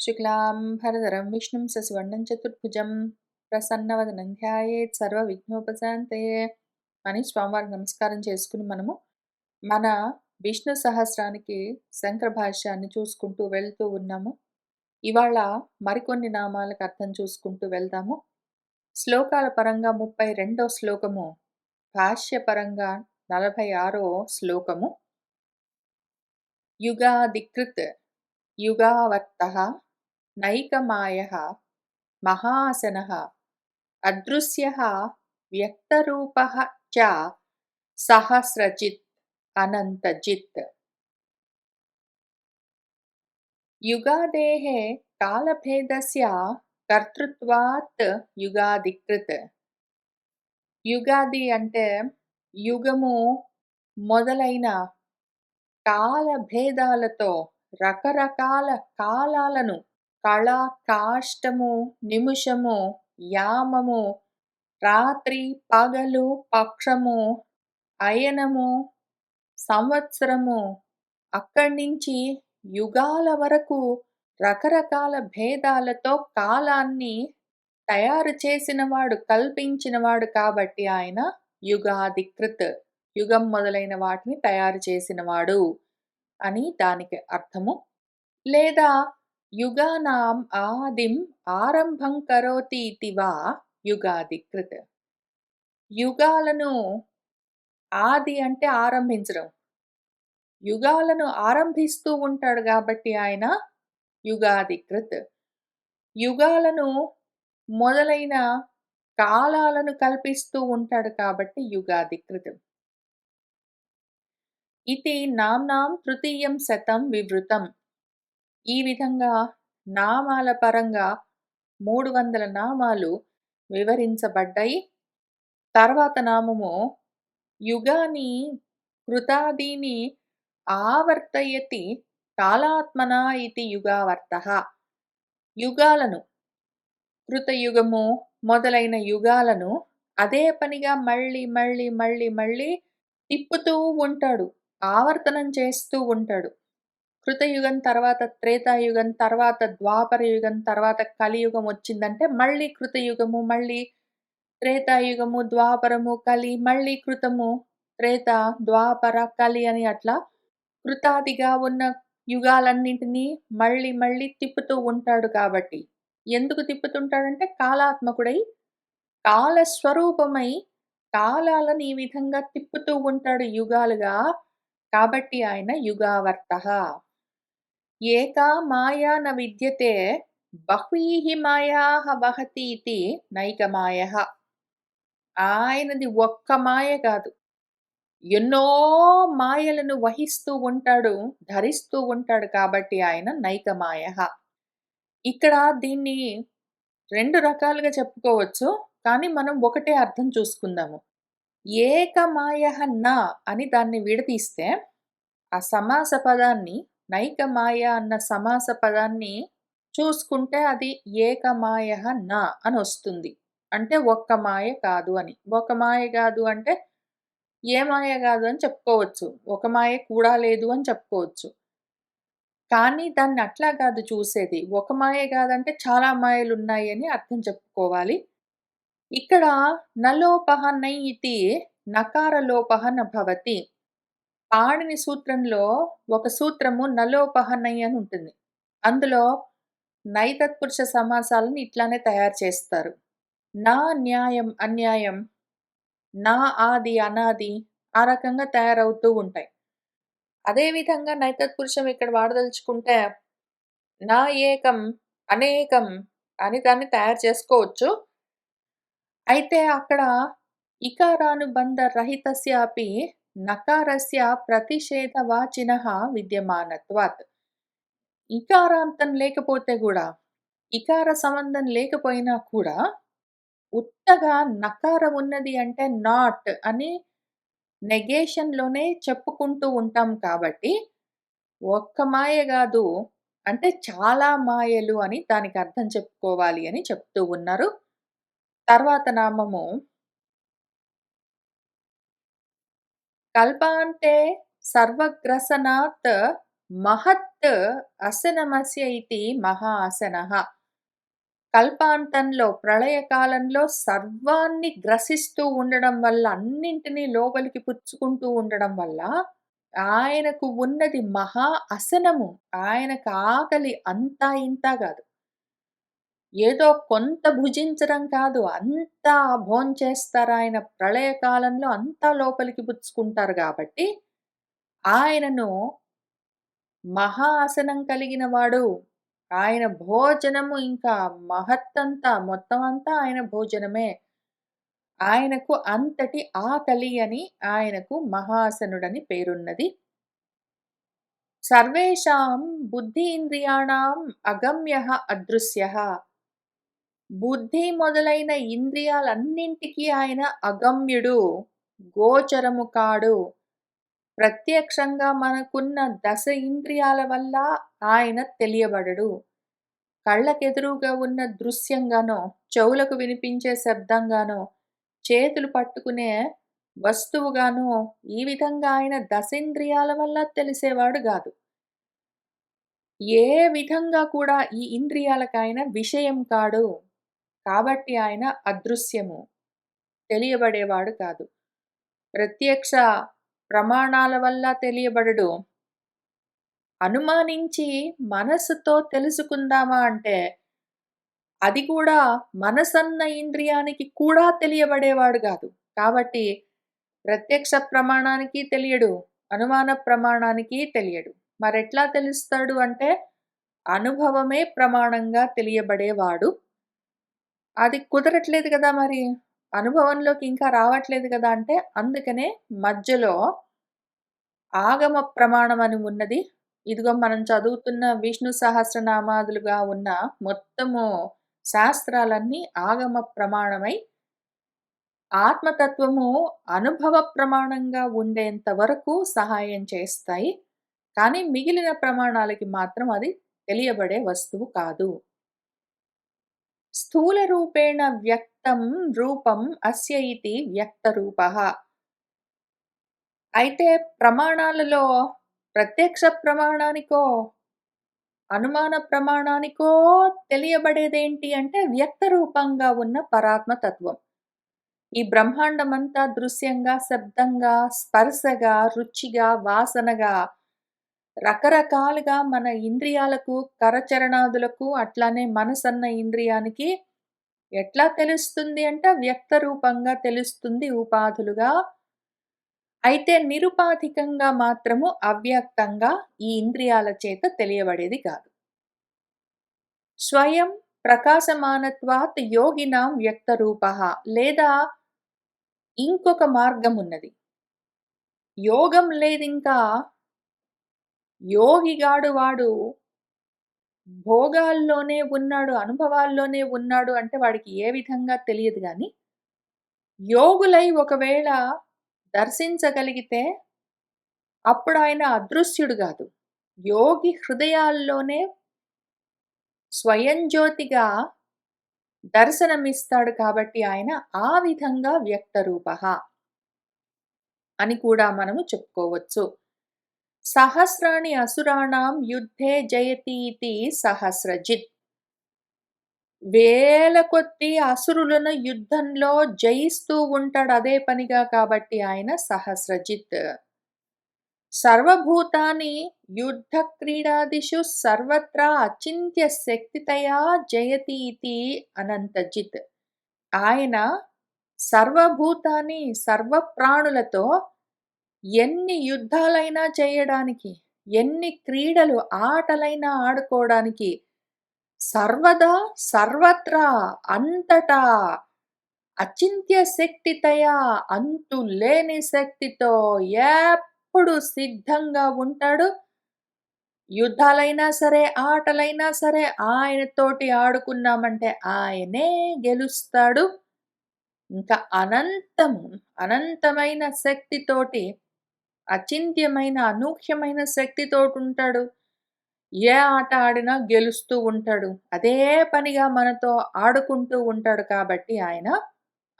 శుక్లాంభరధరం విష్ణుం సశివర్ణం చతుర్భుజం ప్రసన్నవదనం ధ్యాయేత్ సర్వ విఘ్నోపశాంతే అని స్వామివారికి నమస్కారం చేసుకుని మనము మన విష్ణు సహస్రానికి శంకర భాష్యాన్ని చూసుకుంటూ వెళ్తూ ఉన్నాము. ఇవాళ మరికొన్ని నామాలకు అర్థం చూసుకుంటూ వెళ్దాము. శ్లోకాల పరంగా ముప్పై రెండో శ్లోకము భాష్యపరంగా నలభై ఆరో శ్లోకము. యుగాదికృత్ యుగావర్త నైకమాయ మహాసన అదృశ్య వ్యక్తరూప చ సహస్రజిత్ అనంతజిత్ యుగాదేः కాలభేదస్య కర్తృత్వాత్ యుగాదికృత్ యుగాది అంటే యుగము మొదలైన కాల భేదాలతో రకరకాల కాలాలను కళ కాష్టము నిమిషము యామము రాత్రి పగలు పక్షము అయనము సంవత్సరము అక్కడి నుంచి యుగాల వరకు రకరకాల భేదాలతో కాలాన్ని తయారు చేసినవాడు కల్పించినవాడు కాబట్టి ఆయన యుగాధికృత్ యుగం మొదలైన వాటిని తయారు చేసినవాడు అని దానికి అర్థము. లేదా యుగానాం ఆదిం ఆరంభం కరోతి ఇతివా యుగాధికృత్ యుగాలను ఆది అంటే ఆరంభించడం। యుగాలను ఆరంభిస్తూ ఉంటాడు కాబట్టి ఆయన యుగాధికృత్। యుగాలను మొదలైన కాలాలను కల్పిస్తూ ఉంటాడు కాబట్టి యుగాధికృతం। ఇది నామ్నాం తృతీయం శతం వివృతం। ఈ విధంగా నామాల పరంగా మూడు వందల నామాలు వివరించబడ్డాయి. తర్వాత నామము యుగాని కృతాదీని ఆవర్తయతి కాలాత్మన ఇది యుగావర్త. యుగాలను కృతయుగము మొదలైన యుగాలను అదే పనిగా మళ్ళీ మళ్ళీ మళ్ళీ మళ్ళీ తిప్పుతూ ఉంటాడు ఆవర్తనం చేస్తూ ఉంటాడు. కృతయుగం తర్వాత త్రేతాయుగం తర్వాత ద్వాపర యుగం తర్వాత కలియుగం వచ్చిందంటే మళ్ళీ కృతయుగము మళ్ళీ త్రేతాయుగము ద్వాపరము కలి మళ్ళీ కృతము. త్రేత ద్వాపర కలి అని అట్లా కృతాదిగా ఉన్న యుగాలన్నింటినీ మళ్ళీ మళ్ళీ తిప్పుతూ ఉంటాడు కాబట్టి. ఎందుకు తిప్పుతుంటాడంటే కాలాత్మకుడై కాలస్వరూపమై కాలాలను ఈ విధంగా తిప్పుతూ ఉంటాడు యుగాలుగా కాబట్టి ఆయన యుగావర్త. ఏకా మాయా న విద్యతే బహ్వీః మాయా వహతి ఇది నైకమాయ ఆయనది ఒక్క మాయ కాదు. ఎన్నో మాయలను వహిస్తూ ఉంటాడు ధరిస్తూ ఉంటాడు కాబట్టి ఆయన నైకమాయ ఇక్కడ దీన్ని రెండు రకాలుగా చెప్పుకోవచ్చు కానీ మనం ఒకటే అర్థం చూసుకుందాము. ఏకమాయ నా అని దాన్ని విడతీస్తే ఆ సమాస పదాన్ని నైకమాయ అన్న సమాస పదాన్ని చూసుకుంటే అది ఏకమాయ నా అని వస్తుంది. అంటే ఒక్క మాయ కాదు అని. ఒక మాయ కాదు అంటే ఏ మాయ కాదు అని చెప్పుకోవచ్చు. ఒక మాయ కూడా లేదు అని చెప్పుకోవచ్చు. కానీ దాన్ని అట్లా కాదు చూసేది. ఒక మాయ కాదంటే చాలా మాయలు ఉన్నాయి అని అర్థం చెప్పుకోవాలి. ఇక్కడ నలోపహ నై ఇది నకార న భవతి పాణిని సూత్రంలో ఒక సూత్రము నలోపహనయ్య అని ఉంటుంది. అందులో నైతత్పురుష సమాసాలను ఇట్లానే తయారు చేస్తారు. నా న్యాయం అన్యాయం నా ఆది అనాది ఆ రకంగా తయారవుతూ ఉంటాయి. అదేవిధంగా నైతత్పురుషం ఇక్కడ వాడదలుచుకుంటే నా ఏకం అనేకం అని దాన్ని తయారు చేసుకోవచ్చు. అయితే అక్కడ ఇకారానుబంధ రహితస్యాపి నకారస్య ప్రతిషేధవాచిన విద్యమానత్వాత్. ఇకారాంతం లేకపోతే కూడా ఇకార సంబంధం లేకపోయినా కూడా ఉత్తగా నకారం ఉన్నది అంటే నాట్ అని నెగేషన్లోనే చెప్పుకుంటూ ఉంటాం కాబట్టి ఒక్క మాయ కాదు అంటే చాలా మాయలు అని దానికి అర్థం చెప్పుకోవాలి అని చెప్తూ ఉన్నారు. తర్వాత నామము కల్పాంతే సర్వగ్రసనాత్ మహత్ అసనమస్య ఇతి మహా ఆసన కల్పాంతంలో ప్రళయకాలంలో సర్వాన్ని గ్రసిస్తూ ఉండడం వల్ల అన్నింటినీ లోపలికి పుచ్చుకుంటూ ఉండడం వల్ల ఆయనకు ఉన్నది మహా అసనము. ఆయనకు ఆకలి అంతా ఇంతా కాదు ఏదో కొంత భుజించడం కాదు. అంతా భోంచేస్తారు ఆయన ప్రళయకాలంలో అంతా లోపలికి పుచ్చుకుంటారు కాబట్టి ఆయనను మహాసనం కలిగిన వాడు. ఆయన భోజనము ఇంకా మహత్తంతా మొత్తం అంతా ఆయన భోజనమే. ఆయనకు అంతటి ఆకలి అని ఆయనకు మహాసనుడని పేరున్నది. సర్వేషాం బుద్ధీంద్రియాణం అగమ్య అదృశ్య బుద్ధి మొదలైన ఇంద్రియాలన్నింటికి ఆయన అగమ్యుడు. గోచరము కాడు. ప్రత్యక్షంగా మనకున్న దశ ఇంద్రియాల వల్ల ఆయన తెలియబడడు. కళ్ళకెదురుగా ఉన్న దృశ్యంగానో, చెవులకు వినిపించే శబ్దంగానో, చేతులు పట్టుకునే వస్తువుగానో ఈ విధంగా ఆయన దశేంద్రియాల వల్ల తెలిసేవాడు కాదు ఏ విధంగా కూడా ఈ ఇంద్రియాలకైనా విషయం కాడు. కాబట్టి ఆయన అదృశ్యము. తెలియబడేవాడు కాదు. ప్రత్యక్ష ప్రమాణాల వల్ల తెలియబడడు. అనుమానించి మనస్సుతో తెలుసుకుందామా అంటే, అది కూడా మనసన్న ఇంద్రియానికి కూడా తెలియబడేవాడు కాదు కాబట్టి ప్రత్యక్ష ప్రమాణానికి తెలియడు. అనుమాన ప్రమాణానికి తెలియడు. మరెట్లా తెలుస్తాడు అంటే, అనుభవమే ప్రమాణంగా తెలియబడేవాడు. అది కుదరట్లేదు కదా మరి. అనుభవంలోకి ఇంకా రావట్లేదు కదా అంటే, అందుకనే మధ్యలో ఆగమ ప్రమాణం అని ఉన్నది. ఇదిగో మనం చదువుతున్న విష్ణు సహస్రనామాదులుగా ఉన్న మొత్తము శాస్త్రాలన్నీ ఆగమ ప్రమాణమై ఆత్మతత్వము అనుభవ ప్రమాణంగా ఉండేంత వరకు సహాయం చేస్తాయి. కానీ మిగిలిన ప్రమాణాలకి మాత్రం అది తెలియబడే వస్తువు కాదు. స్థూల రూపేణ వ్యక్తం రూపం అస్య ఇది వ్యక్తరూప అయితే ప్రమాణాలలో ప్రత్యక్ష ప్రమాణానికో, అనుమాన ప్రమాణానికో తెలియబడేదేంటి అంటే వ్యక్త రూపంగా ఉన్న పరాత్మ తత్వం. ఈ బ్రహ్మాండమంతా దృశ్యంగా, శబ్దంగా, స్పర్శగా, రుచిగా, వాసనగా రకరకాలుగా మన ఇంద్రియాలకు, కరచరణాదులకు అట్లానే మనసన్న ఇంద్రియానికి ఎట్లా తెలుస్తుంది అంటే వ్యక్త రూపంగా తెలుస్తుంది ఉపాధులుగా. అయితే నిరుపాధికంగా మాత్రము అవ్యక్తంగా ఈ ఇంద్రియాల చేత తెలియబడేది కాదు. స్వయం ప్రకాశమానత్వాత్ యోగినాం వ్యక్తరూపః లేదా ఇంకొక మార్గం ఉన్నది. యోగం లేదింకా యోగిగాడు వాడు భోగాల్లోనే ఉన్నాడు, అనుభవాల్లోనే ఉన్నాడు అంటే వాడికి ఏ విధంగా తెలియదు కానీ యోగులై ఒకవేళ దర్శించగలిగితే అప్పుడాయన అదృశ్యుడు కాదు యోగి హృదయాల్లోనే స్వయంజ్యోతిగా దర్శనమిస్తాడు కాబట్టి ఆయన ఆ విధంగా వ్యక్తరూప అని కూడా మనము చెప్పుకోవచ్చు. సహస్రాణి అసురాణం యుద్ధే జయతీతి సహస్రజిత్. వేల కొద్ది అసురులను యుద్ధంలో జయిస్తూ ఉంటాడు అదే పనిగా కాబట్టి ఆయన సహస్రజిత్. సర్వభూతాని యుద్ధ క్రీడాదిషు సర్వత్రా అచింత్య శక్తితయా జయతి ఇది అనంతజిత్. ఆయన సర్వభూతాన్ని సర్వ ప్రాణులతో ఎన్ని యుద్ధాలైనా చేయడానికి, ఎన్ని క్రీడలు, ఆటలైనా ఆడుకోవడానికి సర్వదా, సర్వత్రా, అంతటా అచింత్య శక్తితయా అంతులేని శక్తితో ఎప్పుడు సిద్ధంగా ఉంటాడు. యుద్ధాలైనా సరే, ఆటలైనా సరే ఆయనతోటి ఆడుకున్నామంటే ఆయనే గెలుస్తాడు. ఇంకా అనంతము అనంతమైన శక్తితోటి అచింత్యమైన, అనూహ్యమైన శక్తితోటుంటాడు. ఏ ఆట ఆడినా గెలుస్తూ ఉంటాడు. అదే పనిగా మనతో ఆడుకుంటూ ఉంటాడు కాబట్టి ఆయన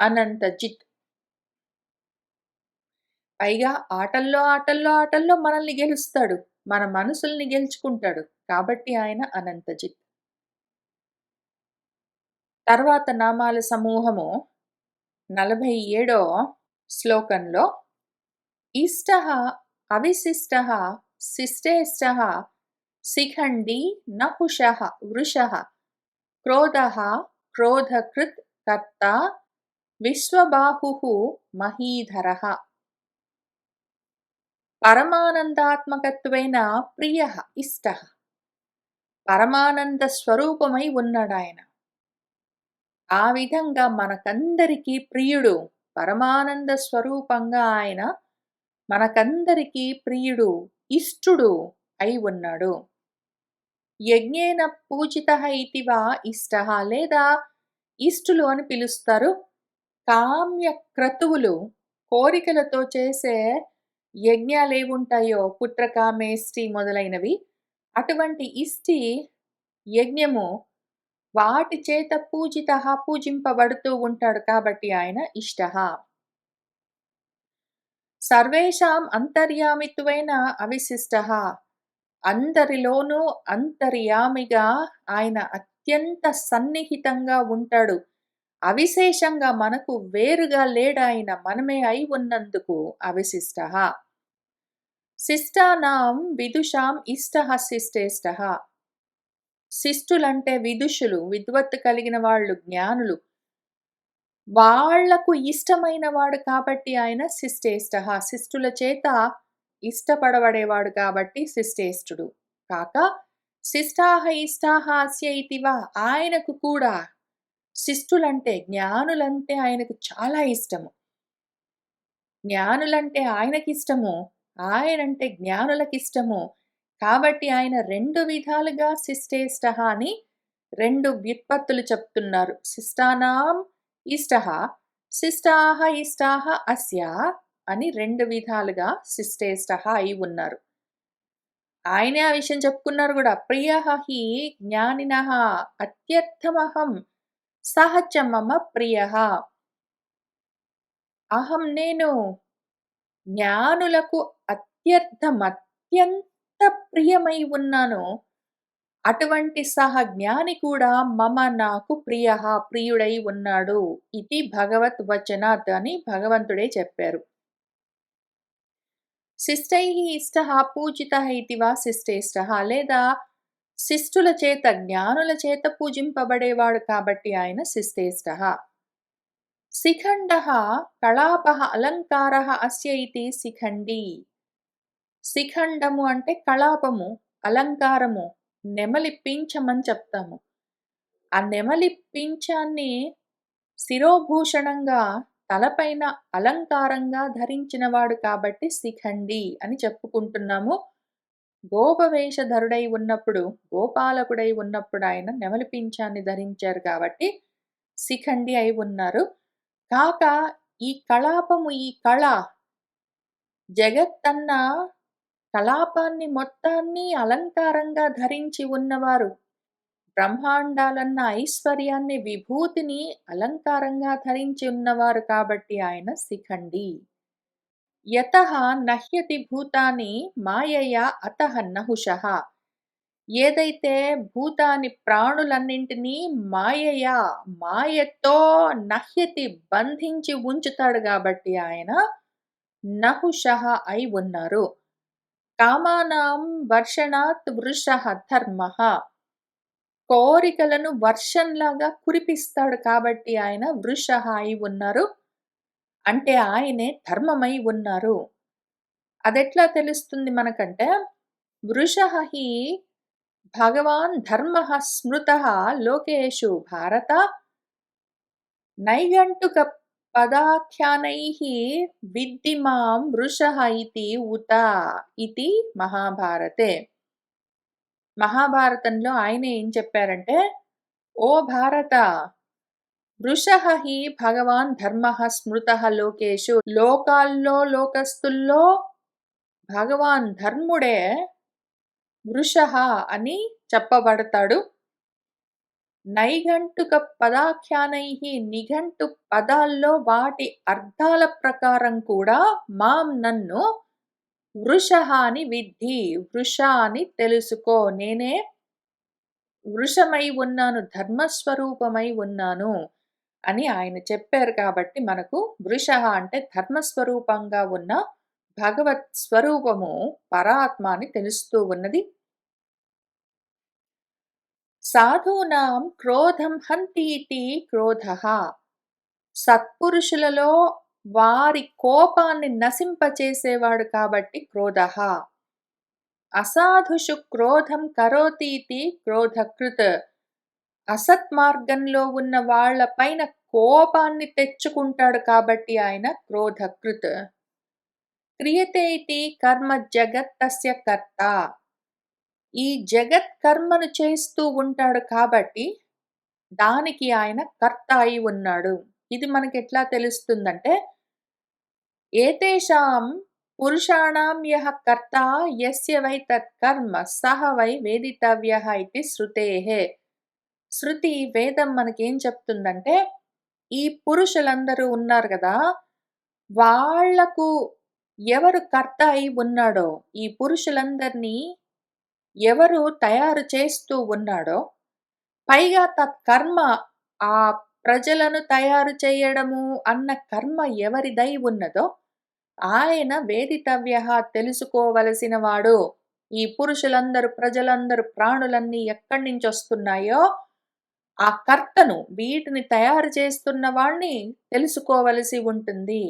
అనంతజిత్. పైగా ఆటల్లో, ఆటల్లో, ఆటల్లో మనల్ని గెలుస్తాడు. మన మనసుల్ని గెలుచుకుంటాడు. కాబట్టి ఆయన అనంతజిత్. తర్వాత నామాల సమూహము 47 శ్లోకంలో ఇష్ట అవిశిష్ట శిష్టేష్ట శిఖండి, నపుష వృష క్రోధ క్రోధకృత్ కర్త, విశ్వబాహు మహీధర పరమానందాత్మకత్వేన ప్రియ ఇష్ట పరమానంద స్వరూపమై ఉన్నాడాయన. ఆ విధంగా మనకందరికీ ప్రియుడు. పరమానంద స్వరూపంగా ఆయన మనకందరికీ ప్రియుడు, ఇష్టుడు అయి ఉన్నాడు. యజ్ఞేన పూజితః ఇతివా ఇష్ట ఇష్టః లేదా ఇష్టులు అని పిలుస్తారు. కామ్య క్రతువులు కోరికలతో చేసే యజ్ఞాలు ఏముంటాయో పుత్రకామేష్టి మొదలైనవి అటువంటి ఇష్టి యజ్ఞము వాటి చేత పూజిత పూజింపబడుతూ ఉంటాడు కాబట్టి ఆయన ఇష్టః. సర్వేషాం అంతర్యామిత్వేన అవిశిష్టః. అందరిలోనూ అంతర్యామిగా ఆయన అత్యంత సన్నిహితంగా ఉంటాడు. అవిశేషంగా మనకు వేరుగా లేడాయన మనమే అయి ఉన్నందుకు అవిశిష్టః. శిష్టానాం విదుషాం ఇష్టః శిష్టేష్ట శిష్టులంటే విదుషులు, విద్వత్తు కలిగిన వాళ్ళు, జ్ఞానులు. వాళ్ళకు ఇష్టమైన వాడు కాబట్టి ఆయన శిష్టేష్టః. శిష్టుల చేత ఇష్టపడబడేవాడు కాబట్టి శిష్టేష్టుడు. కాక శిష్టాహ ఇష్టాః అస్య ఆయనకు కూడా శిష్టులంటే జ్ఞానులంటే ఆయనకు చాలా ఇష్టము. జ్ఞానులంటే ఆయనకిష్టము. ఆయనంటే జ్ఞానులకిష్టము. కాబట్టి ఆయన రెండు విధాలుగా శిష్టేష్టః అని రెండు వ్యుత్పత్తులు చెప్తున్నారు. శిష్టానాం ఇష్ట శిష్టాహ ఇష్టాహ అస్య అని రెండు విధాలుగా శిష్టేష్ట అయి ఉన్నారు. ఆయనే ఆ విషయం చెప్పుకున్నారు కూడా. ప్రియ హి జ్ఞానిన అత్యర్థమహం సః మమ ప్రియ అహం నేను జ్ఞానులకు అత్యర్థం అత్యంత ప్రియమై ఉన్నాను. అటువంటి సహ జ్ఞాని కూడా మమ నాకు ప్రియ ప్రియుడై ఉన్నాడు. ఇది భగవత్ వచనాత్ అని భగవంతుడే చెప్పారు. శిష్టై ఇష్ట పూజిత ఇతి వా లేదా శిష్టుల చేత జ్ఞానుల చేత పూజింపబడేవాడు కాబట్టి ఆయన శిష్టేష్ట శిఖండ కళాప అలంకార అస్య శిఖండి. శిఖండము అంటే కళాపము, అలంకారము, నెమలిప్పించమని చెప్తాము. ఆ నెమలి పించాన్ని శిరోభూషణంగా తలపైన అలంకారంగా ధరించినవాడు కాబట్టి శిఖండి అని చెప్పుకుంటున్నాము. గోపవేషధరుడై ఉన్నప్పుడు, గోపాలకుడై ఉన్నప్పుడు ఆయన నెమలిపించాన్ని ధరించారు కాబట్టి శిఖండి అయి ఉన్నారు. కాక ఈ కళాపము ఈ కళ జగత్తన్న కలాపాన్ని మొత్తాన్ని అలంకారంగా ధరించి ఉన్నవారు. బ్రహ్మాండాలన్న ఐశ్వర్యాన్ని, విభూతిని అలంకారంగా ధరించి ఉన్నవారు కాబట్టి ఆయన శిఖండి. యత నహ్యతి భూతాన్ని మాయయా అత నహుష ఏదైతే భూతాని ప్రాణులన్నింటినీ మాయయా మాయతో నహ్యతి బంధించి ఉంచుతాడు కాబట్టి ఆయన నహుష అయి ఉన్నారు. కామానాం వర్షణాత్ వృష ధర్మ కోరికలను వర్షంలాగా కురిపిస్తాడు కాబట్టి ఆయన వృష అయి ఉన్నారు. అంటే ఆయనే ధర్మమై ఉన్నారు. అదెట్లా తెలుస్తుంది మనకంటే వృషహి భగవాన్ ధర్మ స్మృత లోకేషు భారత నైగంటుక పదాఖ్యానైః విద్ధి మాం వృషః ఇతి ఉత ఇది మహాభారతే. మహాభారతంలో ఆయన ఏం చెప్పారంటే ఓ భారత వృషః హి భగవాన్ ధర్మ స్మృత లోకేషు లోకాల్లో లోకస్తుల్లో భగవాన్ ధర్ముడే వృషః అని చెప్పబడతాడు. నైఘంటుక పదాఖ్యానై నిఘంటు పదాల్లో వాటి అర్థాల ప్రకారం కూడా మాం నన్ను వృషహాని అని విద్ధి. వృష అని తెలుసుకో. నేనే వృషమై ఉన్నాను. ధర్మస్వరూపమై ఉన్నాను అని ఆయన చెప్పారు కాబట్టి మనకు వృషః అంటే ధర్మస్వరూపంగా ఉన్న భగవత్ స్వరూపము పరాత్మ అని తెలుస్తూ ఉన్నది. సాధూనాం క్రోధం హంతీతి క్రోధ సత్పురుషులలో వారి కోపాన్ని నశింపచేసేవాడు కాబట్టి క్రోధ అసాధుషు క్రోధం కరోతీతి క్రోధకృత్. అసత్ మార్గంలో ఉన్న వాళ్ళపైన కోపాన్ని తెచ్చుకుంటాడు కాబట్టి ఆయన క్రోధకృత్. క్రియతే ఇది కర్మ జగత్ తస్య కర్త. ఈ జగత్ కర్మను చేస్తూ ఉంటాడు కాబట్టి దానికి ఆయన కర్త అయి ఉన్నాడు. ఇది మనకి ఎట్లా తెలుస్తుందంటే ఏతేషాం పురుషాణం యహ కర్త యస్య వై తత్ కర్మ సహ వై వేదితవ్య ఇది శృతేహే శృతి వేదం మనకేం చెప్తుందంటే ఈ పురుషులందరూ ఉన్నారు కదా వాళ్ళకు ఎవరు కర్త అయి ఉన్నాడో ఈ పురుషులందరినీ ఎవరు తయారు చేస్తూ ఉన్నాడో పైగా తత్కర్మ ఆ ప్రజలను తయారు చేయడము అన్న కర్మ ఎవరిదై ఉన్నదో ఆయన వేదితవ్య తెలుసుకోవలసిన వాడు. ఈ పురుషులందరూ ప్రజలందరూ ప్రాణులన్నీ ఎక్కడి నుంచొస్తున్నాయో ఆ కర్తను వీటిని తయారు చేస్తున్న వాణ్ణి తెలుసుకోవలసి ఉంటుంది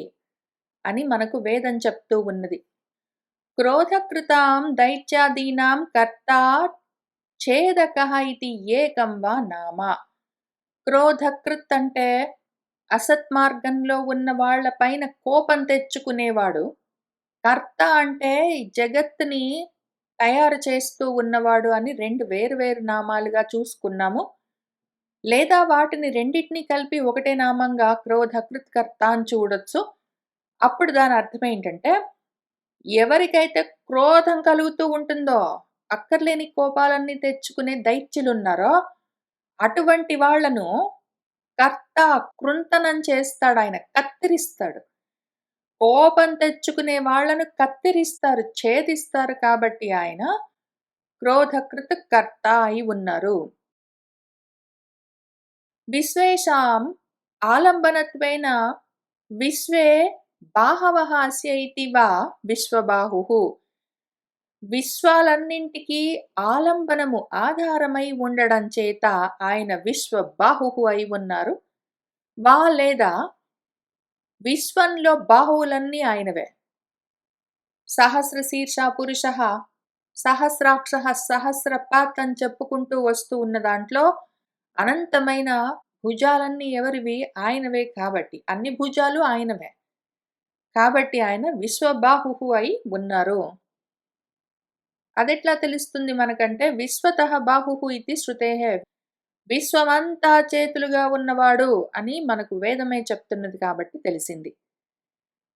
అని మనకు వేదం చెప్తూ ఉన్నది. క్రోధకృతాం దైత్యాదీనాం కర్తా ఛేదక ఇది ఏకం వా నామ. క్రోధకృత్ అంటే అసత్ మార్గంలో ఉన్న వాళ్ళ పైన కోపం తెచ్చుకునేవాడు. కర్త అంటే జగత్ని జగత్తుని తయారు చేస్తూ ఉన్నవాడు అని రెండు వేరు వేరు నామాలుగా చూసుకున్నాము. లేదా వాటిని రెండిటిని కలిపి ఒకటే నామంగా క్రోధకృత్ కర్త అని చూడొచ్చు. అప్పుడు దాని అర్థం ఏంటంటే ఎవరికైతే క్రోధం కలుగుతూ ఉంటుందో అక్కర్లేని కోపాలన్నీ తెచ్చుకునే దైత్యులున్నారో అటువంటి వాళ్ళను కర్త కృంతనం చేస్తాడాయన. కత్తిరిస్తాడు. కోపం తెచ్చుకునే వాళ్ళను కత్తిరిస్తారు. ఛేదిస్తారు కాబట్టి ఆయన క్రోధకృత్ కర్త అయి ఉన్నారు. విశ్వేషాం ఆలంబనత్వైన విశ్వే బాహవః అస్య ఇతి వా విశ్వబాహు విశ్వాలన్నింటికీ ఆలంబనము ఆధారమై ఉండడం చేత ఆయన విశ్వబాహు అయి ఉన్నారు. వా లేదా విశ్వంలో బాహువులన్నీ ఆయనవే. సహస్రశీర్ష పురుష సహస్రాక్ష సహస్రపాత్ అని చెప్పుకుంటూ వస్తూ ఉన్న దాంట్లో అనంతమైన భుజాలన్నీ ఎవరివి? ఆయనవే కాబట్టి అన్ని భుజాలు ఆయనవే. కాబట్టి ఆయన విశ్వబాహు అయి ఉన్నారు. అదెట్లా తెలుస్తుంది మనకంటే విశ్వత బాహు ఇది శృతేహే విశ్వమంతా చేతులుగా ఉన్నవాడు అని మనకు వేదమే చెప్తున్నది కాబట్టి తెలిసింది.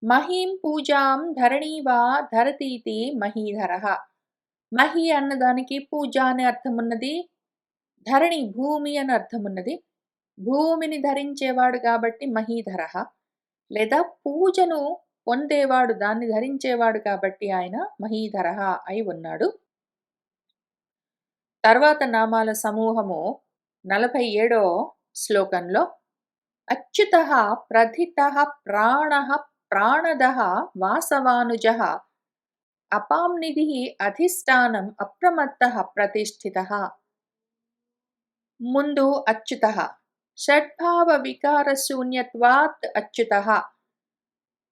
మహీం పూజాం ధరణీవా ధరతీతి మహీధర మహి అన్నదానికి పూజ అనే అర్థమున్నది. ధరణి భూమి అని అర్థమున్నది. భూమిని ధరించేవాడు కాబట్టి మహీధర లేదా పూజను పొందేవాడు దాన్ని ధరించేవాడు కాబట్టి ఆయన మహీధరః అయి ఉన్నాడు. తర్వాత నామాల సమూహము నలభై ఏడో శ్లోకంలో అచ్యుత ప్రథిత ప్రాణ ప్రాణదః వాసవానుజ అపాంనిధి అధిష్టానం అప్రమత్త ప్రతిష్ఠిత ముందు అచ్యుత షడ్భావ వికారశూన్యత్వాత్ అచ్యుత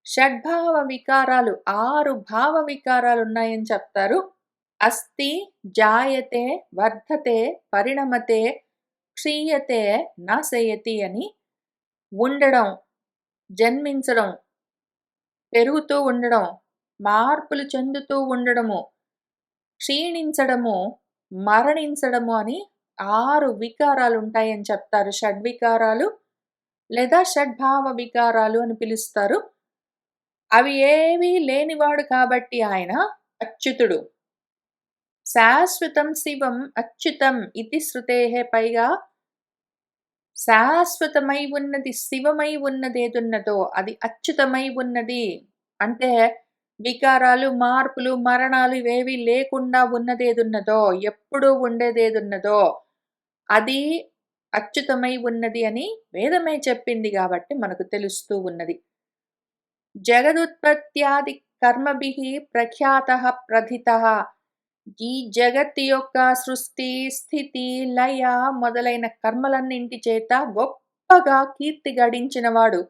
షడ్భావ వికారాలు ఆరు భావ వికారాలు ఉన్నాయని చెప్తారు. అస్తి, జాయతే, వర్ధతే, పరిణమతే, క్షీయతే, నాశయతి అని ఉండడం, జన్మించడం, పెరుగుతూ ఉండడం, మార్పులు చెందుతూ ఉండడము, క్షీణించడము, మరణించడము అని ఆరు వికారాలు ఉంటాయని చెప్తారు. షడ్వికారాలు లేదా షడ్భావ వికారాలు అని పిలుస్తారు. అవి ఏవీ లేనివాడు కాబట్టి ఆయన అచ్యుతుడు. శాశ్వతం శివం అచ్యుతం ఇతి శృతేహే పైగా శాశ్వతమై ఉన్నది, శివమై ఉన్నదేదున్నదో అది అచ్యుతమై ఉన్నది. అంటే వికారాలు, మార్పులు, మరణాలు ఇవేవి లేకుండా ఉన్నదేదున్నదో, ఎప్పుడూ ఉండేదేదున్నదో అది అచ్యుతమై ఉన్నది అని వేదమే చెప్పింది కాబట్టి మనకు తెలుస్తూ ఉన్నది. జగదుత్పత్యాది కర్మభి ప్రఖ్యాత ప్రథిత ఈ జగత్తు యొక్క సృష్టి, స్థితి, లయ మొదలైన కర్మలన్నింటి చేత గొప్పగా కీర్తి గడించినవాడు,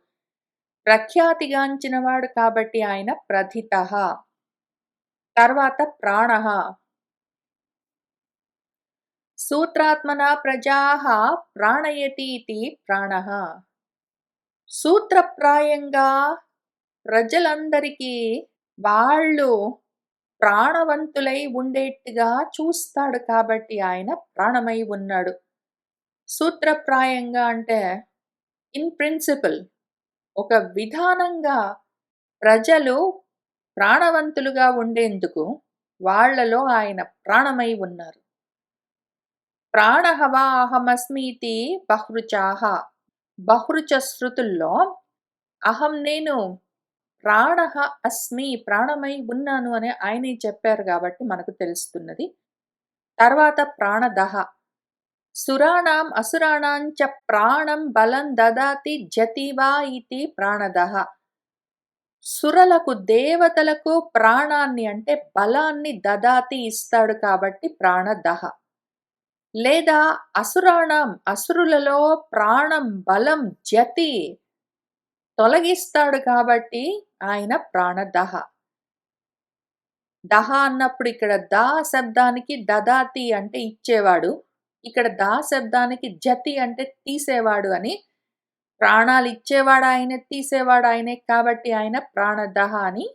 ప్రఖ్యాతిగాంచినవాడు కాబట్టి ఆయన ప్రథిత తర్వాత ప్రాణ. సూత్రాత్మన ప్రజా ప్రాణయతి ప్రాణ. సూత్రప్రాయంగా ప్రజలందరికీ వాళ్ళు ప్రాణవంతులై ఉండేట్టుగా చూస్తాడు కాబట్టి ఆయన ప్రాణమై ఉన్నాడు. సూత్రప్రాయంగా అంటే ఇన్ ప్రిన్సిపల్ ఒక విధానంగా ప్రజలు ప్రాణవంతులుగా ఉండేందుకు వాళ్ళలో ఆయన ప్రాణమై ఉన్నారు. ప్రాణః వా అహమస్మీతి బహృచ శృతుల్లో అహం నేను ప్రాణ అస్మి ప్రాణమై ఉన్నాను అని ఆయనే చెప్పారు కాబట్టి మనకు తెలుస్తున్నది. తర్వాత ప్రాణదహ. సురాణం అసురాణాం చ ప్రాణం బలం దదాతి జతివా ఇది ప్రాణదహ. సురలకు, దేవతలకు ప్రాణాన్ని అంటే బలాన్ని దదాతి ఇస్తాడు కాబట్టి ప్రాణదహ. లేదా అసురాణం అసురులలో ప్రాణం, బలం, జతి తొలగిస్తాడు కాబట్టి ఆయన ప్రాణదహ దహ అన్నప్పుడు ఇక్కడ దా శబ్దానికి దదాతి అంటే ఇచ్చేవాడు. ఇక్కడ దా శబ్దానికి జతి అంటే తీసేవాడు అని ప్రాణాలు ఇచ్చేవాడు ఆయనే, తీసేవాడు ఆయనే కాబట్టి ఆయన ప్రాణదహ అని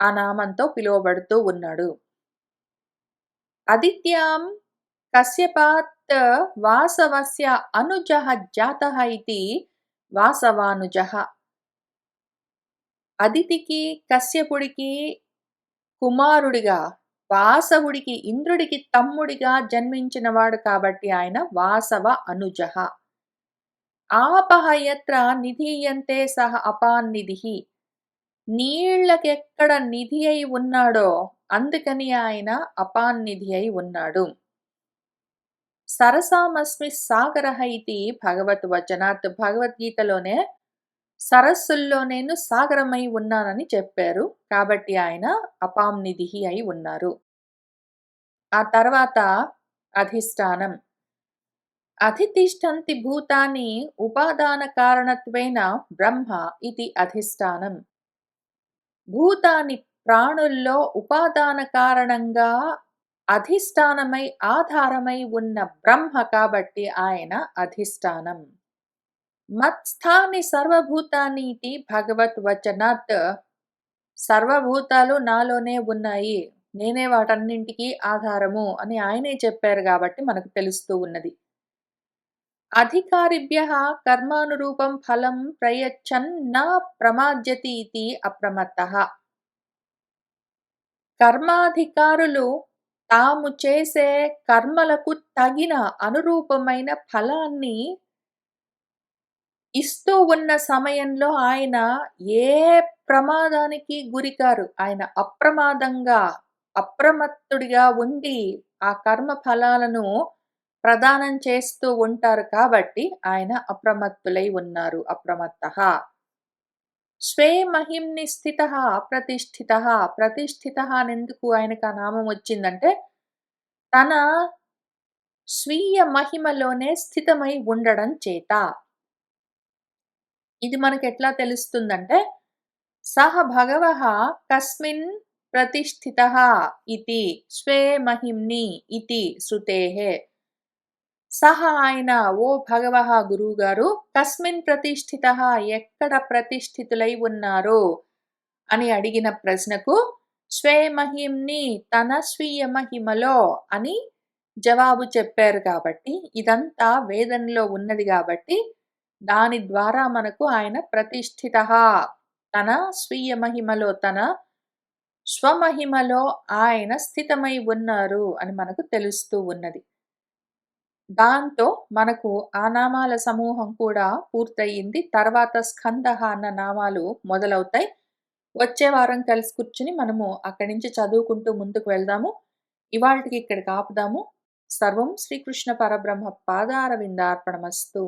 ఆ నామంతో పిలువబడుతూ ఉన్నాడు. అదిత్యాం కశ్యపాత్ వాసవస్య అనుజ జాత ఇది వాసవానుజ అదితికి, కశ్యపుడికి కుమారుడిగా, వాసవుడికి, ఇంద్రుడికి తమ్ముడిగా జన్మించినవాడు కాబట్టి ఆయన వాసవ అనుజ ఆపః నిధియంతే నిధీయంతే సః అపాన్నిధిః. నీళ్ళకెక్కడ నిధి అయి ఉన్నాడో అందుకని ఆయన అపాన్నిధి అయి ఉన్నాడు. సరసామస్మి సాగర ఇతి భగవత్ వచనాత్ భగవద్గీతలోనే సరస్సుల్లో నేను సాగరమై ఉన్నానని చెప్పారు. కాబట్టి ఆయన అపాంనిధి అయి ఉన్నారు. ఆ తర్వాత అధిష్టానం. అధితిష్టంతి భూతాన్ని ఉపాదాన కారణత్వేన బ్రహ్మ ఇది అధిష్టానం. భూతాని ప్రాణుల్లో ఉపాదాన కారణంగా అధిష్టానమై ఆధారమై ఉన్న బ్రహ్మ కాబట్టి ఆయన అధిష్టానం. మత్స్థాని సర్వభూతాన్ని ఇది భగవత్ వచనాత్ సర్వభూతాలు నాలోనే ఉన్నాయి. నేనే వాటన్నింటికి ఆధారము అని ఆయనే చెప్పారు కాబట్టి మనకు తెలుస్తూ ఉన్నది. అధికారిభ్య కర్మానురూపం ఫలం ప్రయచ్చన్ నా ప్రమాద్యతి ఇది అప్రమత్త కర్మాధికారులు తాము చేసే కర్మలకు తగిన అనురూపమైన ఫలాన్ని ఇస్తూ ఉన్న సమయంలో ఆయన ఏ ప్రమాదానికి గురికారు. ఆయన అప్రమాదంగా, అప్రమత్తుడిగా ఉండి ఆ కర్మ ఫలాలను ప్రదానం చేస్తూ ఉంటారు కాబట్టి ఆయన అప్రమత్తులై ఉన్నారు. అప్రమత్తః. స్వే స్థిత ప్రతిష్ఠిత ప్రతిష్ఠిత ప్రతిష్ఠితః అనెందుకు ఆయనకు ఆ నామం వచ్చిందంటే తన స్వీయ మహిమలోనే స్థితమై ఉండడం చేత. ఇది మనకెట్లా తెలుస్తుందంటే సహ భగవ కస్మిన్ ప్రతిష్ఠిత ఇది స్వే మహిమ్ని ఇతి శృతేహే సహ ఆయన ఓ భగవః గురువుగారు కస్మిన్ ప్రతిష్ఠిత ఎక్కడ ప్రతిష్ఠితులై ఉన్నారు అని అడిగిన ప్రశ్నకు స్వే మహిమ్ని తన స్వీయ మహిమలో అని జవాబు చెప్పారు కాబట్టి ఇదంతా వేదంలో ఉన్నది కాబట్టి దాని ద్వారా మనకు ఆయన ప్రతిష్ఠిత తన స్వీయ మహిమలో తన స్వమహిమలో ఆయన స్థితమై ఉన్నారు అని మనకు తెలుస్తూ ఉన్నది. దాంతో మనకు ఆ నామాల సమూహం కూడా పూర్తయింది. తర్వాత స్కందహ అన్న నామాలు మొదలవుతాయి. వచ్చే వారం కలిసి కూర్చుని మనము అక్కడి నుంచి చదువుకుంటూ ముందుకు వెళ్దాము. ఇవాళకి ఇక్కడికి ఆపుదాము. సర్వం శ్రీకృష్ణ పరబ్రహ్మ పాదారవిందార్పణమస్తు.